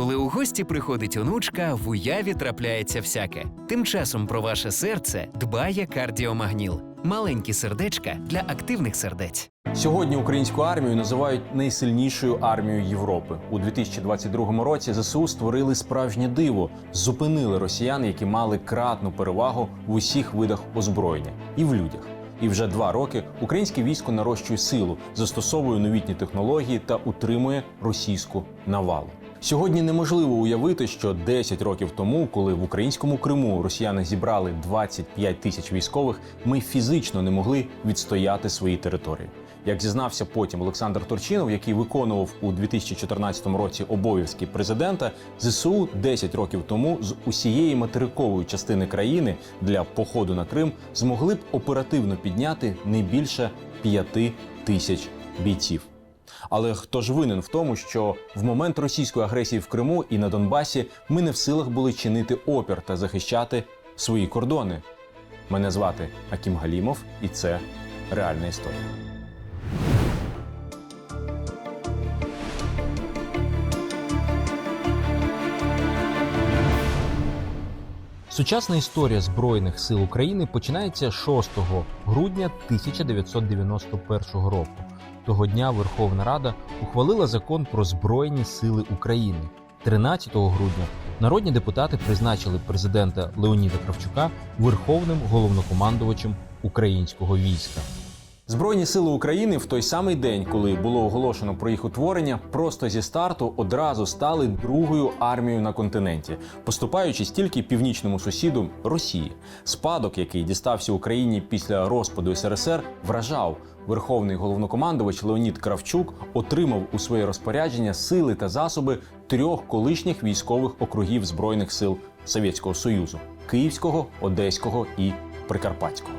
коли у гості приходить онучка, в уяві трапляється всяке. Тим часом про ваше серце дбає кардіомагніл. Маленькі сердечка для активних сердець. Сьогодні українську армію називають найсильнішою армією Європи. У 2022 році ЗСУ створили справжнє диво, зупинили росіян, які мали кратну перевагу в усіх видах озброєння і в людях. І вже два роки українське військо нарощує силу, застосовує новітні технології та утримує російську навалу. Сьогодні неможливо уявити, що 10 років тому, коли в українському Криму росіяни зібрали 25 тисяч військових, ми фізично не могли відстояти свої території. Як зізнався потім Олександр Турчинов, який виконував у 2014 році обов'язки президента, ЗСУ 10 років тому з усієї материкової частини країни для походу на Крим змогли б оперативно підняти не більше 5 тисяч бійців. Але хто ж винен в тому, що в момент російської агресії в Криму і на Донбасі ми не в силах були чинити опір та захищати свої кордони? Мене звати Акім Галімов, і це реальна історія. Сучасна історія Збройних сил України починається 6 грудня 1991 року. Того дня Верховна Рада ухвалила закон про Збройні сили України. 13 грудня народні депутати призначили президента Леоніда Кравчука верховним головнокомандувачем українського війська. Збройні сили України в той самий день, коли було оголошено про їх утворення, просто зі старту одразу стали другою армією на континенті, поступаючись тільки північному сусіду Росії. Спадок, який дістався Україні після розпаду СРСР, вражав. Верховний головнокомандувач Леонід Кравчук отримав у своє розпорядження сили та засоби трьох колишніх військових округів збройних сил Совєтського Союзу: Київського, Одеського і Прикарпатського.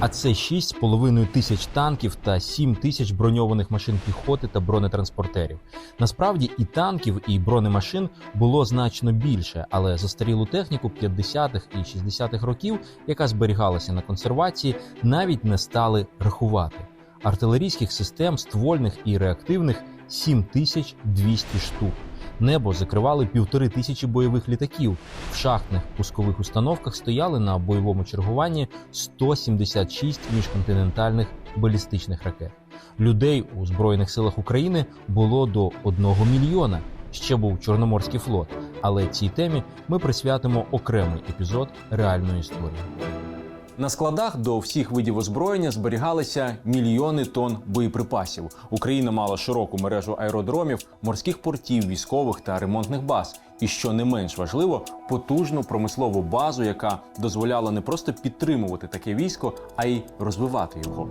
А це 6,5 тисяч танків та 7 тисяч броньованих машин піхоти та бронетранспортерів. Насправді і танків, і бронемашин було значно більше, але застарілу техніку 50-х і 60-х років, яка зберігалася на консервації, навіть не стали рахувати. Артилерійських систем, ствольних і реактивних 7200 штук. Небо закривали півтори тисячі бойових літаків. В шахтних пускових установках стояли на бойовому чергуванні 176 міжконтинентальних балістичних ракет. Людей у збройних силах України було до 1 мільйона. Ще був Чорноморський флот, але цій темі ми присвятимо окремий епізод реальної історії. На складах до всіх видів озброєння зберігалися мільйони тонн боєприпасів. Україна мала широку мережу аеродромів, морських портів, військових та ремонтних баз. І що не менш важливо, потужну промислову базу, яка дозволяла не просто підтримувати таке військо, а й розвивати його.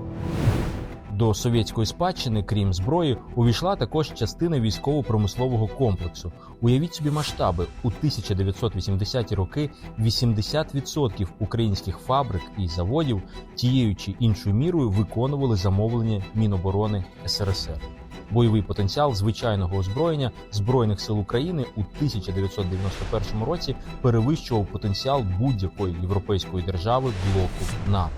До совєтської спадщини, крім зброї, увійшла також частина військово-промислового комплексу. Уявіть собі масштаби у 1980-ті роки 80% українських фабрик і заводів тією чи іншою мірою виконували замовлення Міноборони СРСР. Бойовий потенціал звичайного озброєння збройних сил України у 1991 році перевищував потенціал будь-якої європейської держави блоку НАТО.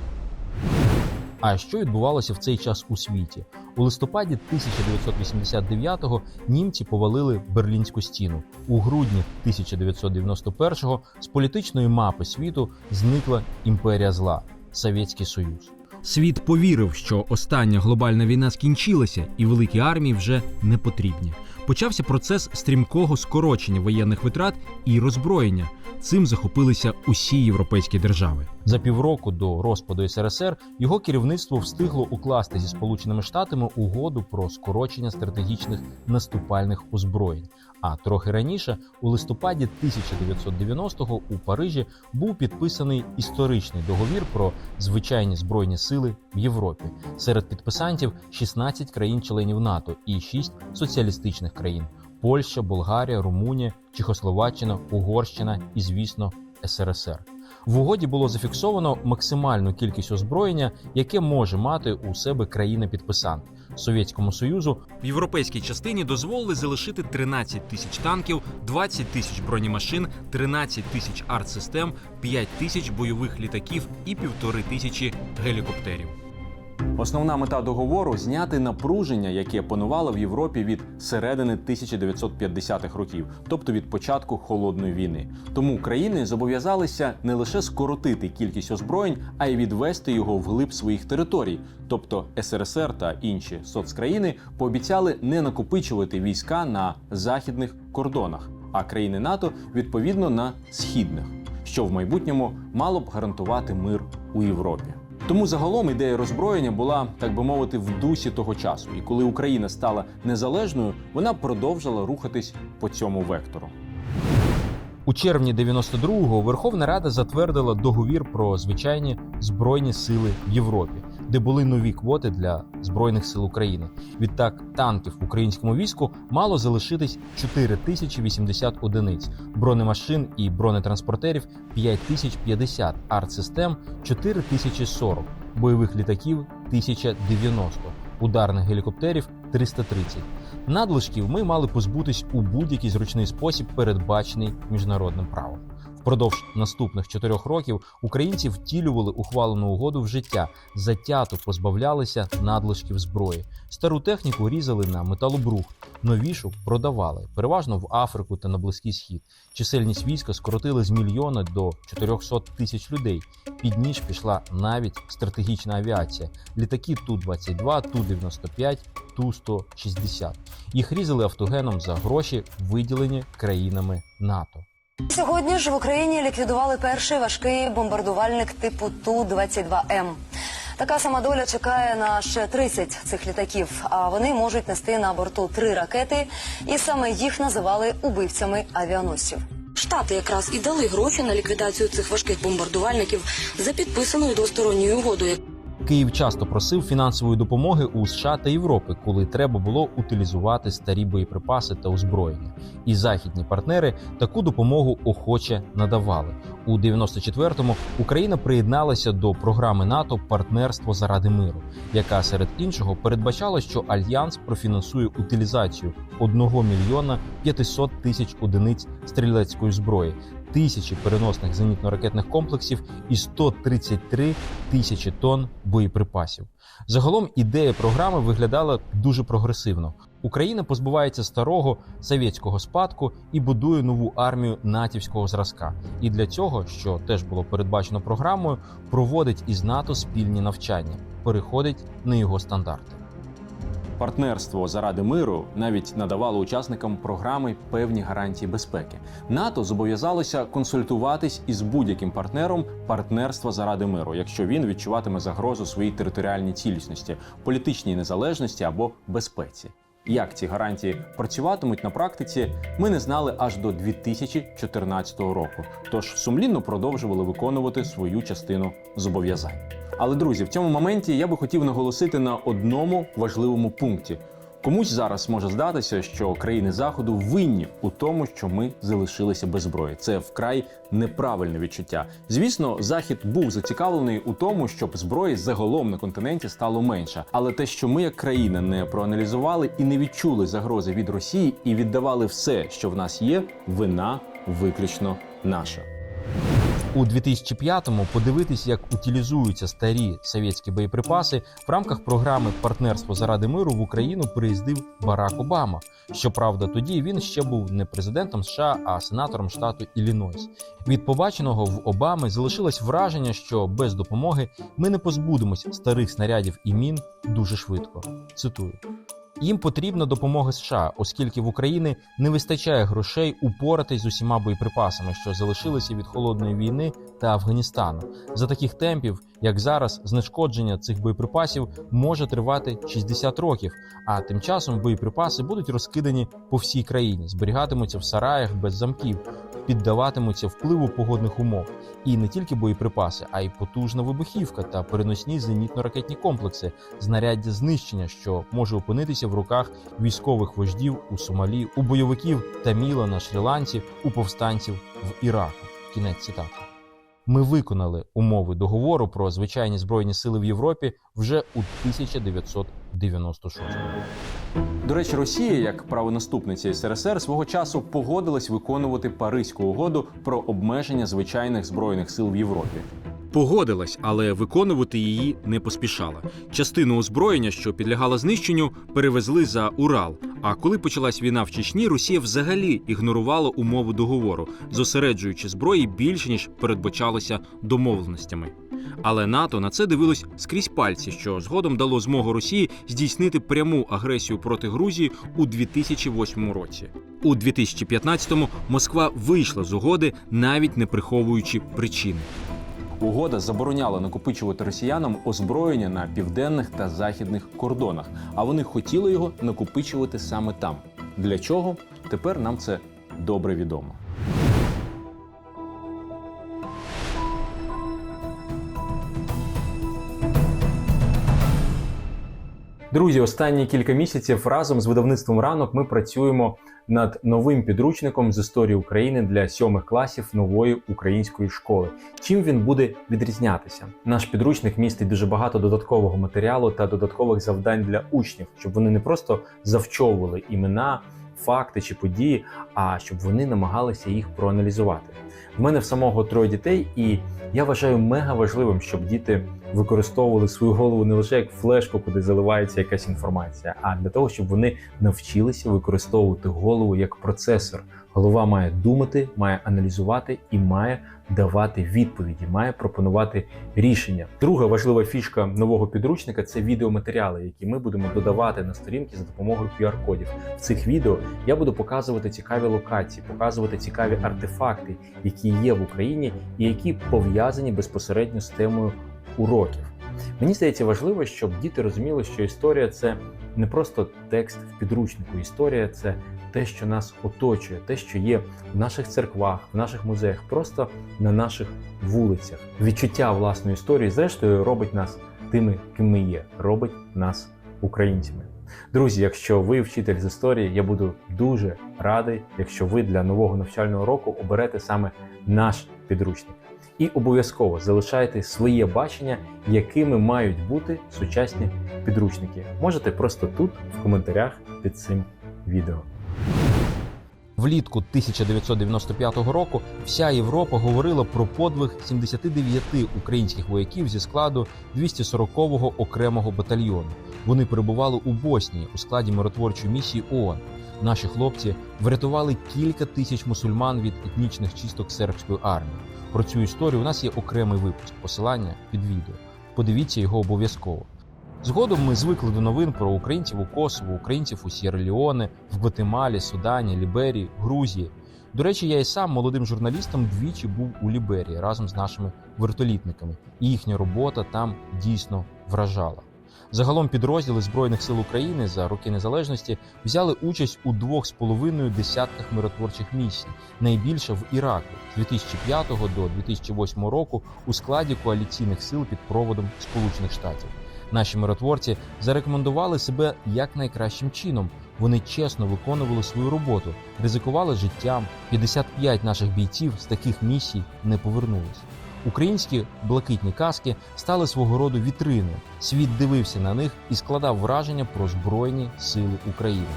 А що відбувалося в цей час у світі? У листопаді 1989-го німці повалили Берлінську стіну. У грудні 1991-го з політичної мапи світу зникла імперія зла Совєтський Союз. Світ повірив, що остання глобальна війна скінчилася, і великі армії вже не потрібні. Почався процес стрімкого скорочення воєнних витрат і роззброєння. Цим захопилися усі європейські держави. За півроку до розпаду СРСР його керівництво встигло укласти зі Сполученими Штатами угоду про скорочення стратегічних наступальних озброєнь. А трохи раніше, у листопаді 1990-го у Парижі був підписаний історичний договір про звичайні збройні сили в Європі. Серед підписантів 16 країн-членів НАТО і 6 соціалістичних країн: Польща, Болгарія, Румунія, Чехословаччина, Угорщина і, звісно, СРСР. В угоді було зафіксовано максимальну кількість озброєння, яке може мати у себе країна-підписант. Совєтському Союзу в європейській частині дозволили залишити 13 тисяч танків, 20 тисяч бронемашин, 13 тисяч артсистем, 5 тисяч бойових літаків і півтори тисячі гелікоптерів. Основна мета договору зняти напруження, яке панувало в Європі від середини 1950-х років, тобто від початку холодної війни. Тому країни зобов'язалися не лише скоротити кількість озброєнь, а й відвести його вглиб своїх територій. Тобто СРСР та інші соцкраїни пообіцяли не накопичувати війська на західних кордонах, а країни НАТО відповідно на східних, що в майбутньому мало б гарантувати мир у Європі. Тому загалом ідея роззброєння була, так би мовити, в дусі того часу. І коли Україна стала незалежною, вона продовжила рухатись по цьому вектору. У червні 92-го Верховна Рада затвердила договір про звичайні збройні сили в Європі, де були нові квоти для збройних сил України. Відтак танків в українському війську мало залишитись 4080 одиниць, бронемашин і бронетранспортерів 5050, артсистем 4040, бойових літаків 1090, ударних гелікоптерів 330. Надлишків ми мали позбутись у будь-який зручний спосіб, передбачений міжнародним правом. Впродовж наступних чотирьох років українці втілювали ухвалену угоду в життя, затято позбавлялися надлишків зброї. Стару техніку різали на металобрухт, новішу продавали, переважно в Африку та на Близький Схід. Чисельність війська скоротили з мільйона до 400 тисяч людей. Під ніж пішла навіть стратегічна авіація: літаки Ту-22, Ту-95, Ту-160. Їх різали автогеном за гроші, виділені країнами НАТО. Сьогодні ж в Україні ліквідували перший важкий бомбардувальник типу Ту-22М. Така сама доля чекає на ще 30 цих літаків. А вони можуть нести на борту три ракети, і саме їх називали убивцями авіаносців. Штати якраз і дали гроші на ліквідацію цих важких бомбардувальників за підписаною двосторонньою угодою, Київ часто просив фінансової допомоги у США та Європи, коли треба було утилізувати старі боєприпаси та озброєння. І західні партнери таку допомогу охоче надавали. У 94-му Україна приєдналася до програми НАТО Партнерство заради миру, яка серед іншого передбачала, що альянс профінансує утилізацію 1 мільйона 500 тисяч одиниць стрілецької зброї. Тисячі переносних зенітно-ракетних комплексів і 133 тисячі тонн боєприпасів. Загалом ідея програми виглядала дуже прогресивно. Україна позбувається старого совєтського спадку і будує нову армію натівського зразка. І для цього, що теж було передбачено програмою, проводить із НАТО спільні навчання, переходить на його стандарти. Партнерство заради миру навіть надавало учасникам програми певні гарантії безпеки. НАТО зобов'язалося консультуватись із будь-яким партнером партнерства заради миру, якщо він відчуватиме загрозу своїй територіальній цілісності, політичній незалежності або безпеці. Як ці гарантії працюватимуть на практиці, ми не знали аж до 2014 року. Тож сумлінно продовжували виконувати свою частину зобов'язань. Але друзі, в цьому моменті я би хотів наголосити на одному важливому пункті. Комусь зараз може здатися, що країни заходу винні у тому, що ми залишилися без зброї. Це вкрай неправильне відчуття. Звісно, захід був зацікавлений у тому, щоб зброї загалом на континенті стало менше. Але те, що ми як країна не проаналізували і не відчули загрози від Росії і віддавали все, що в нас є, вина виключно наша. У 2005-му подивитись, як утилізуються старі совєтські боєприпаси в рамках програми Партнерство заради миру в Україну приїздив Барак Обама. Щоправда, тоді він ще був не президентом США, а сенатором штату Іллінойс. Від побаченого в Обами залишилось враження, що без допомоги ми не позбудемось старих снарядів і мін дуже швидко. Цитую. Їм потрібна допомога США, оскільки в Україні не вистачає грошей упоратись з усіма боєприпасами, що залишилися від холодної війни та Афганістану. За таких темпів, як зараз, знешкодження цих боєприпасів може тривати 60 років. А тим часом боєприпаси будуть розкидані по всій країні, зберігатимуться в сараях без замків, піддаватимуться впливу погодних умов. І не тільки боєприпаси, а й потужна вибухівка та переносні зенітно-ракетні комплекси, знаряддя знищення, що може опинитися в руках військових вождів у Сомалі, у бойовиків Таміла на Шрі-Ланці, у повстанців в Іраку. Кінець цитати. Ми виконали умови договору про звичайні збройні сили в Європі вже у 1996 До речі, Росія, як правонаступниця СРСР, свого часу погодилась виконувати Паризьку угоду про обмеження звичайних збройних сил в Європі. погодилась, але виконувати її не поспішала. Частину озброєння, що підлягала знищенню, перевезли за Урал. А коли почалась війна в Чечні, Росія взагалі ігнорувала умови договору, зосереджуючи зброї більше ніж передбачалося домовленостями. Але НАТО на це дивилось скрізь пальці, що згодом дало змогу Росії здійснити пряму агресію проти Грузії у 2008 році. У 2015-му Москва вийшла з угоди, навіть не приховуючи причини. Угода забороняла накопичувати росіянам озброєння на південних та західних кордонах, а вони хотіли його накопичувати саме там. Для чого? Тепер нам це добре відомо. Друзі, останні кілька місяців разом з видавництвом ранок ми працюємо над новим підручником з історії України для сьомих класів нової української школи. Чим він буде відрізнятися? Наш підручник містить дуже багато додаткового матеріалу та додаткових завдань для учнів, щоб вони не просто завчовували імена, факти чи події, а щоб вони намагалися їх проаналізувати. В мене в самого троє дітей, і я вважаю мега важливим, щоб діти використовували свою голову не лише як флешку, куди заливається якась інформація, а для того, щоб вони навчилися використовувати голову як процесор. Голова має думати, має аналізувати і має давати відповіді, має пропонувати рішення. Друга важлива фішка нового підручника це відеоматеріали, які ми будемо додавати на сторінки за допомогою QR-кодів. В цих відео я буду показувати цікаві локації, показувати цікаві артефакти, які є в Україні і які пов'язані безпосередньо з темою уроків. Мені здається важливо, щоб діти розуміли, що історія це не просто текст в підручнику. Історія це те, що нас оточує, те, що є в наших церквах, в наших музеях, просто на наших вулицях. Відчуття власної історії, зрештою, робить нас тими, ким ми є, робить нас українцями. Друзі, якщо ви вчитель з історії, я буду дуже радий, якщо ви для нового навчального року оберете саме наш підручник. І обов'язково залишайте своє бачення, якими мають бути сучасні підручники. Можете просто тут, в коментарях під цим відео. Влітку 1995 року вся Європа говорила про подвиг 79 українських вояків зі складу 240-го окремого батальйону. Вони перебували у Боснії у складі миротворчої місії ООН. Наші хлопці врятували кілька тисяч мусульман від етнічних чисток сербської армії. Про цю історію у нас є окремий випуск, посилання під відео. Подивіться його обов'язково. Згодом ми звикли до новин про українців у Косово, українців у Сєра-Леоне, в Гватемалі, Судані, Ліберії, Грузії. До речі, я і сам молодим журналістом двічі був у Ліберії разом з нашими вертолітниками, і їхня робота там дійсно вражала. Загалом підрозділи Збройних сил України за роки незалежності взяли участь у двох з половиною десятках миротворчих місій, найбільше в Іраку з 2005 до 2008 року у складі коаліційних сил під проводом Сполучених Штатів. Наші миротворці зарекомендували себе як найкращим чином. Вони чесно виконували свою роботу, ризикували життям. 55 наших бійців з таких місій не повернулись. Українські блакитні каски стали свого роду вітриною. Світ дивився на них і складав враження про збройні сили України.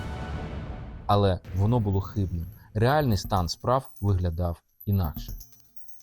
Але воно було хибним. Реальний стан справ виглядав інакше.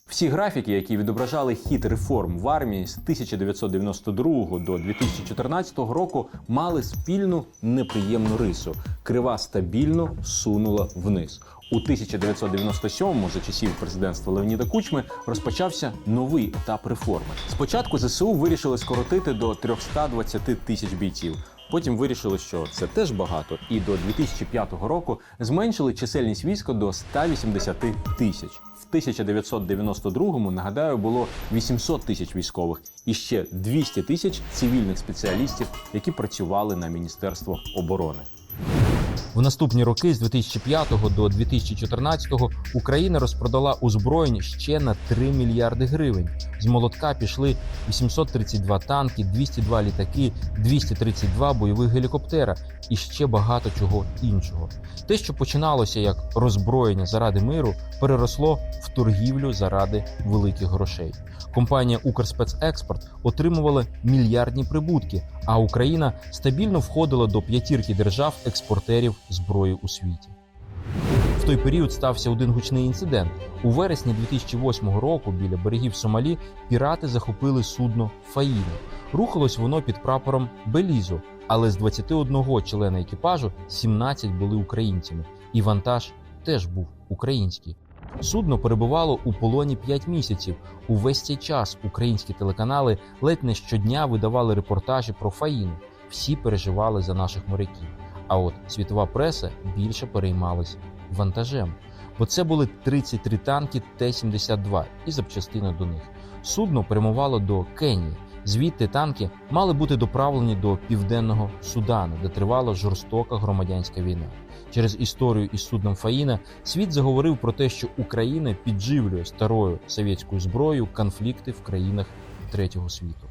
Всі графіки, які відображали хід реформ в армії з 1992 до 2014 року, мали спільну неприємну рису. Крива стабільно сунула вниз. У 1997-му, за часів президентства Леоніда Кучми, розпочався новий етап реформи. Спочатку ЗСУ вирішили скоротити до 320 тисяч бійців. Потім вирішили, що це теж багато, і до 2005 року зменшили чисельність війська до 180 тисяч. В 1992-му, нагадаю, було 800 тисяч військових і ще 200 тисяч цивільних спеціалістів, які працювали на Міністерство оборони. В наступні роки з 2005 до 2014 Україна розпродала озброєнь ще на 3 мільярди гривень. З молотка пішли 832 танки, 202 літаки, 232 бойових гелікоптера і ще багато чого іншого. Те, що починалося як роззброєння заради миру, переросло в торгівлю заради великих грошей. Компанія Укрспецекспорт отримувала мільярдні прибутки, а Україна стабільно входила до п'ятірки держав експортерів зброї у світі. В той період стався один гучний інцидент. У вересні 2008 року біля берегів Сомалі пірати захопили судно Фаїна. Рухалось воно під прапором Белізо, але з 21 члена екіпажу 17 були українцями, і вантаж теж був український. Судно перебувало у полоні 5 місяців. Увесь цей час українські телеканали ледь не щодня видавали репортажі про Фаїну. Всі переживали за наших моряків. А от світова преса більше переймалась вантажем, бо це були 33 танки Т-72 і запчастини до них. Судно прямувало до Кенії. Звідти танки мали бути доправлені до південного Судану, де тривала жорстока громадянська війна. Через історію із судном Фаїна світ заговорив про те, що Україна підживлює старою совєтською зброєю конфлікти в країнах третього світу.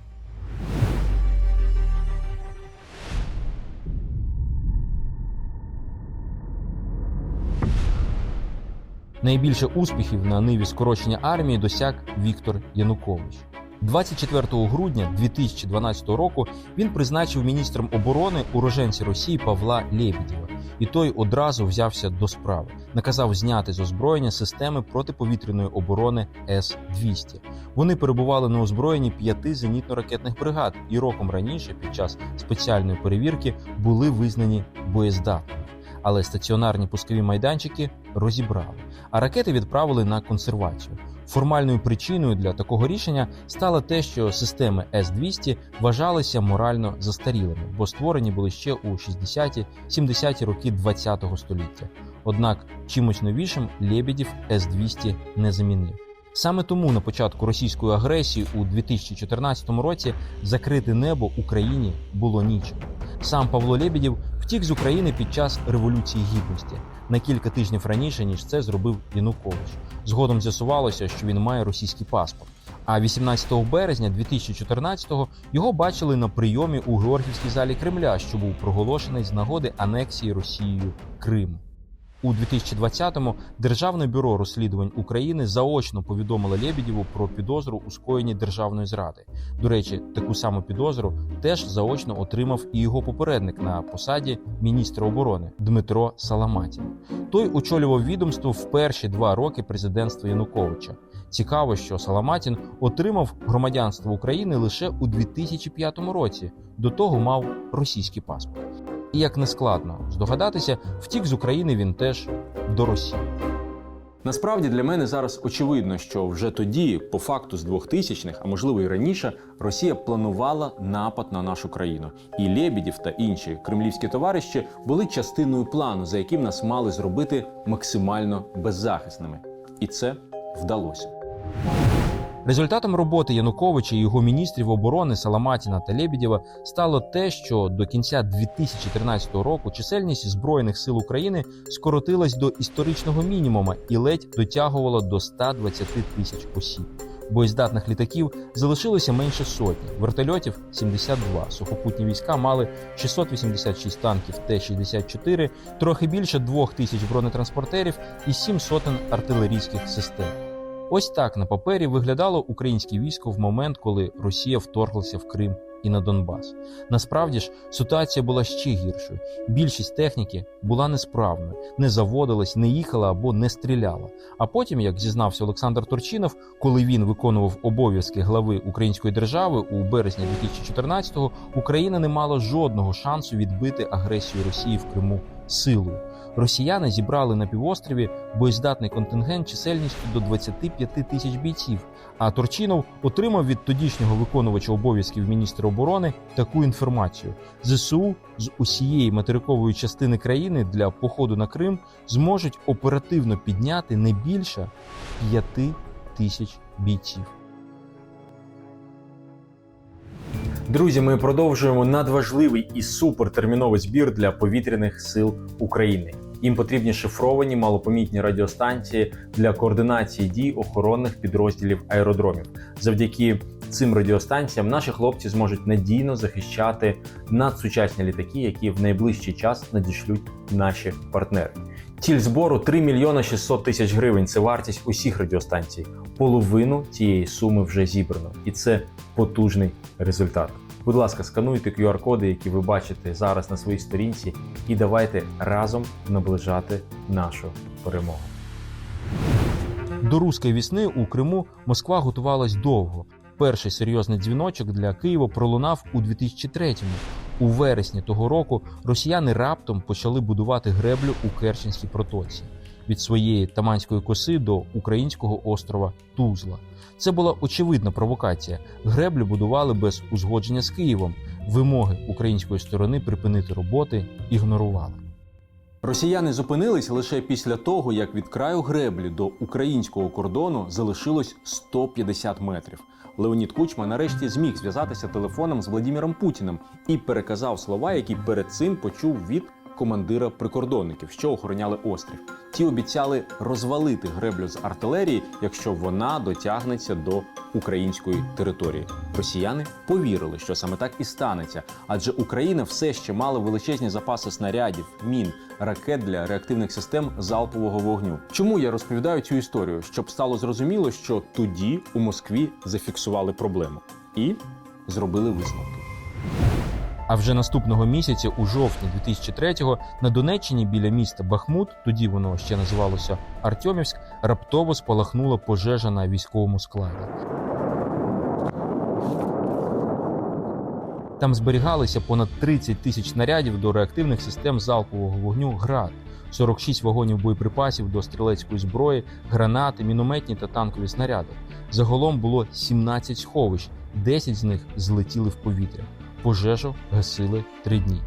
Найбільше успіхів на ниві скорочення армії досяг Віктор Янукович. 24 грудня 2012 року він призначив міністром оборони уроженця Росії Павла Лєбідєва, і той одразу взявся до справи. Наказав зняти з озброєння системи протиповітряної оборони С-200. Вони перебували на озброєнні п'яти зенітно-ракетних бригад, і роком раніше, під час спеціальної перевірки, були визнані боєздатними. Але стаціонарні пускові майданчики розібрали, а ракети відправили на консервацію. Формальною причиною для такого рішення стало те, що системи С-200 вважалися морально застарілими, бо створені були ще у 60-70-ті роки ХХ століття. Однак чимось новішим Лебедів С-200 не замінив. Саме тому на початку російської агресії у 2014 році закрити небо Україні було нічим. Сам Павло Лєбідєв втік з України під час революції гідності на кілька тижнів раніше ніж це зробив Янукович. Згодом з'ясувалося, що він має російський паспорт. А 18 березня 2014-го його бачили на прийомі у Георгівській залі Кремля, що був проголошений з нагоди анексії Росією Криму. У 2020-му Державне бюро розслідувань України заочно повідомило Лєбідєву про підозру у скоєнні державної зради. До речі, таку саму підозру теж заочно отримав і його попередник на посаді міністра оборони Дмитро Саламатін. Той очолював відомство в перші два роки президентства Януковича. Цікаво, що Саламатін отримав громадянство України лише у 2005 році. До того мав російський паспорт. І як не складно здогадатися, втік з України він теж до Росії. Насправді для мене зараз очевидно, що вже тоді, по факту з 2000-х, а можливо і раніше, Росія планувала напад на нашу країну. І Лєбідів та інші кремлівські товариші були частиною плану, за яким нас мали зробити максимально беззахисними. І це вдалося. Результатом роботи Януковича і його міністрів оборони Саламатіна та Лєбідєва стало те, що до кінця 2013 року чисельність збройних сил України скоротилась до історичного мінімума і ледь дотягувала до 120 тисяч осіб. Боєздатних літаків залишилося менше сотні, вертольотів 72, сухопутні війська мали 686 танків Т-64, трохи більше 2 тисяч бронетранспортерів і 7 сотень артилерійських систем. Ось так на папері виглядало українське військо в момент, коли Росія вторглася в Крим і на Донбас. Насправді ж ситуація була ще гіршою. Більшість техніки була несправною, не заводилась, не їхала або не стріляла. А потім, як зізнався Олександр Турчинов, коли він виконував обов'язки глави української держави у березні 2014-го, Україна не мала жодного шансу відбити агресію Росії в Криму силою. Росіяни зібрали на півострові боєздатний контингент чисельністю до 25 тисяч бійців. А Торчинов отримав від тодішнього виконувача обов'язків міністра оборони таку інформацію: ЗСУ з усієї материкової частини країни для походу на Крим зможуть оперативно підняти не більше 5 тисяч бійців. Друзі, ми продовжуємо надважливий і супертерміновий збір для повітряних сил України. Їм потрібні шифровані малопомітні радіостанції для координації дій охоронних підрозділів аеродромів. Завдяки цим радіостанціям наші хлопці зможуть надійно захищати надсучасні літаки, які в найближчий час надішлють наші партнери. Ціль збору 3 мільйони 600 тисяч гривень. Це вартість усіх радіостанцій. Половину цієї суми вже зібрано, і це потужний результат. Будь ласка, скануйте QR-коди, які ви бачите зараз на своїй сторінці, і давайте разом наближати нашу перемогу. До руської вісни у Криму Москва готувалась довго. Перший серйозний дзвіночок для Києва пролунав у 2003-му. У вересні того року росіяни раптом почали будувати греблю у Керченській протоці від своєї Таманської коси до українського острова Тузла. Це була очевидна провокація. Греблю будували без узгодження з Києвом. Вимоги української сторони припинити роботи ігнорували. Росіяни зупинились лише після того, як від краю греблі до українського кордону залишилось 150 метрів. Леонід Кучма нарешті зміг зв'язатися телефоном з Владіміром Путіним і переказав слова, які перед цим почув від командира прикордонників, що охороняли острів. Ті обіцяли розвалити греблю з артилерії, якщо вона дотягнеться до української території. Росіяни повірили, що саме так і станеться, адже Україна все ще мала величезні запаси снарядів, мін, ракет для реактивних систем залпового вогню. Чому я розповідаю цю історію? Щоб стало зрозуміло, що тоді у Москві зафіксували проблему і зробили висновки. А вже наступного місяця, у жовтні 2003-го, на Донеччині біля міста Бахмут, тоді воно ще називалося Артемівськ, раптово спалахнула пожежа на військовому складі. Там зберігалися понад 30 тисяч снарядів до реактивних систем залпового вогню ГРАД, 46 вагонів боєприпасів до стрілецької зброї, гранати, мінометні та танкові снаряди. Загалом було 17 сховищ, 10 з них злетіли в повітря. Пожежу гасили три дні.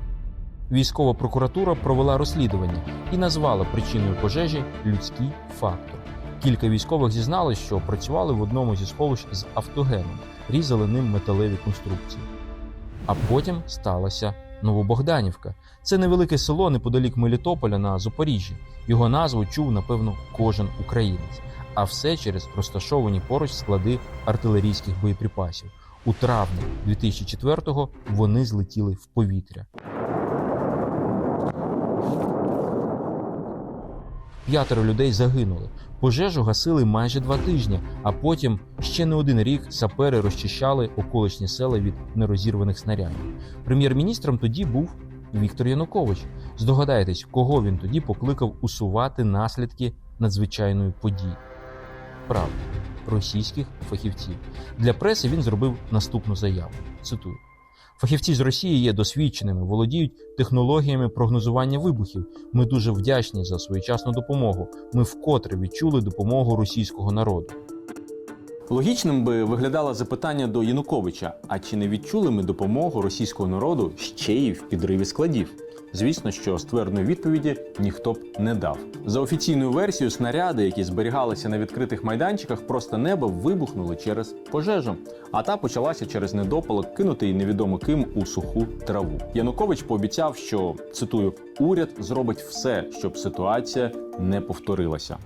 Військова прокуратура провела розслідування і назвала причиною пожежі людський фактор. Кілька військових зізнали, що працювали в одному зі сховищ з автогеном, різали ним металеві конструкції. А потім сталася Новобогданівка. Це невелике село неподалік Мелітополя на Запоріжжі. Його назву чув, напевно, кожен українець. А все через розташовані поруч склади артилерійських боєприпасів. У травні 2004-го вони злетіли в повітря. П'ятеро людей загинули. Пожежу гасили майже два тижні, а потім ще не один рік сапери розчищали околичні села від нерозірваних снарядів. Прем'єр-міністром тоді був Віктор Янукович. Здогадаєтесь, кого він тоді покликав усувати наслідки надзвичайної події. Правда, російських фахівців. Для преси він зробив наступну заяву. Цитую. Фахівці з Росії є досвідченими, володіють технологіями прогнозування вибухів. Ми дуже вдячні за своєчасну допомогу. Ми вкотре відчули допомогу російського народу. Логічним би виглядало запитання до Януковича: а чи не відчули ми допомогу російського народу ще й в підриві складів? Звісно, що ствердної відповіді ніхто б не дав. За офіційною версією, снаряди, які зберігалися на відкритих майданчиках, просто неба вибухнули через пожежу. А та почалася через недопалок, кинутий невідомо ким у суху траву. Янукович пообіцяв, що цитую: уряд зробить все, щоб ситуація не повторилася.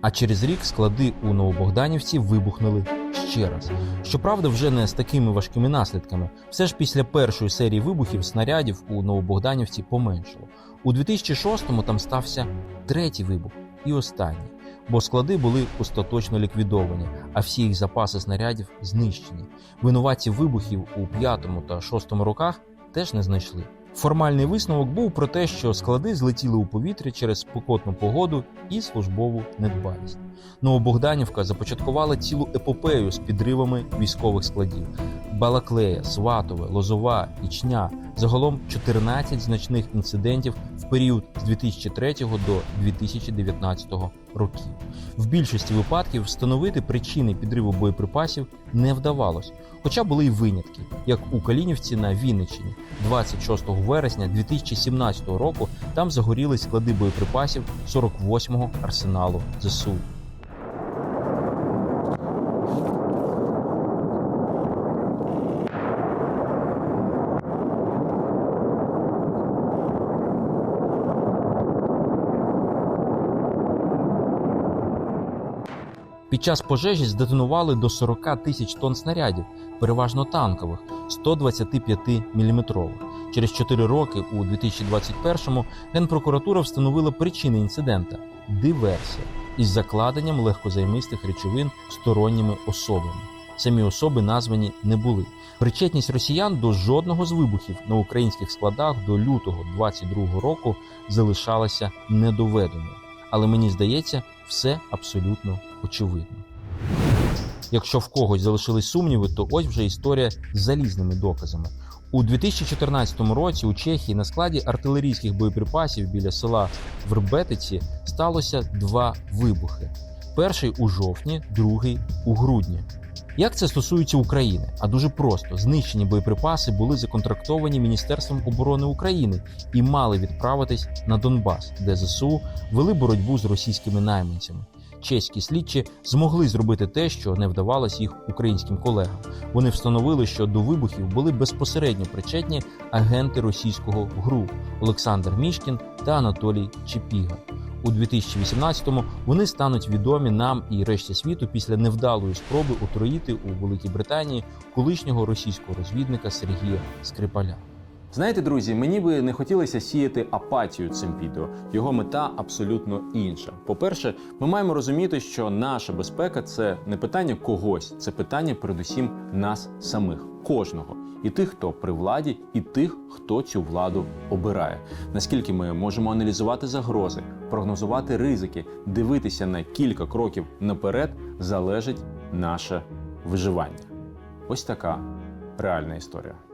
А через рік склади у Новобогданівці вибухнули ще раз. Щоправда, вже не з такими важкими наслідками. Все ж після першої серії вибухів снарядів у Новобогданівці поменшало. У 2006-му там стався третій вибух і останній, бо склади були остаточно ліквідовані, а всі їх запаси снарядів знищені. Винуватців вибухів у п'ятому та шостому роках теж не знайшли. Формальний висновок був про те, що склади злетіли у повітря через спекотну погоду і службову недбалість. Новобогданівка започаткувала цілу епопею з підривами військових складів: Балаклея, Сватове, Лозова, Ічня. Загалом 14 значних інцидентів в період з 2003 до 2019 років. В більшості випадків встановити причини підриву боєприпасів не вдавалось, хоча були й винятки, як у Калінівці на Вінниччині. 26 вересня 2017 року там загоріли склади боєприпасів 48-го арсеналу ЗСУ. Під час пожежі здетонували до 40 тисяч тонн снарядів, переважно танкових, 125 мм. Через 4 роки, у 2021-му, Генпрокуратура встановила причини інцидента диверсія із закладенням легкозаймистих речовин сторонніми особами. самі особи названі не були. Причетність росіян до жодного з вибухів на українських складах до лютого 22 року залишалася недоведеною. Але мені здається, все абсолютно очевидно. Якщо в когось залишились сумніви, то ось вже історія з залізними доказами. У 2014 році у Чехії на складі артилерійських боєприпасів біля села Вербетиці сталося два вибухи: перший у жовтні, другий у грудні. Як це стосується України? А дуже просто знищені боєприпаси були законтрактовані Міністерством оборони України і мали відправитись на Донбас, де ЗСУ вели боротьбу з російськими найманцями. Чеські слідчі змогли зробити те, що не вдавалось їх українським колегам. Вони встановили, що до вибухів були безпосередньо причетні агенти російського ГРУ Олександр Мішкін та Анатолій Чепіга. У 2018-му вони стануть відомі нам і решті світу після невдалої спроби отруїти у Великій Британії колишнього російського розвідника Сергія Скрипаля. Знаєте, друзі, мені би не хотілося сіяти апатію цим відео. Його мета абсолютно інша. По-перше, ми маємо розуміти, що наша безпека це не питання когось, це питання передусім нас самих, кожного. І тих, хто при владі, і тих, хто цю владу обирає. Наскільки ми можемо аналізувати загрози, прогнозувати ризики, дивитися на кілька кроків наперед, залежить наше виживання. Ось така реальна історія.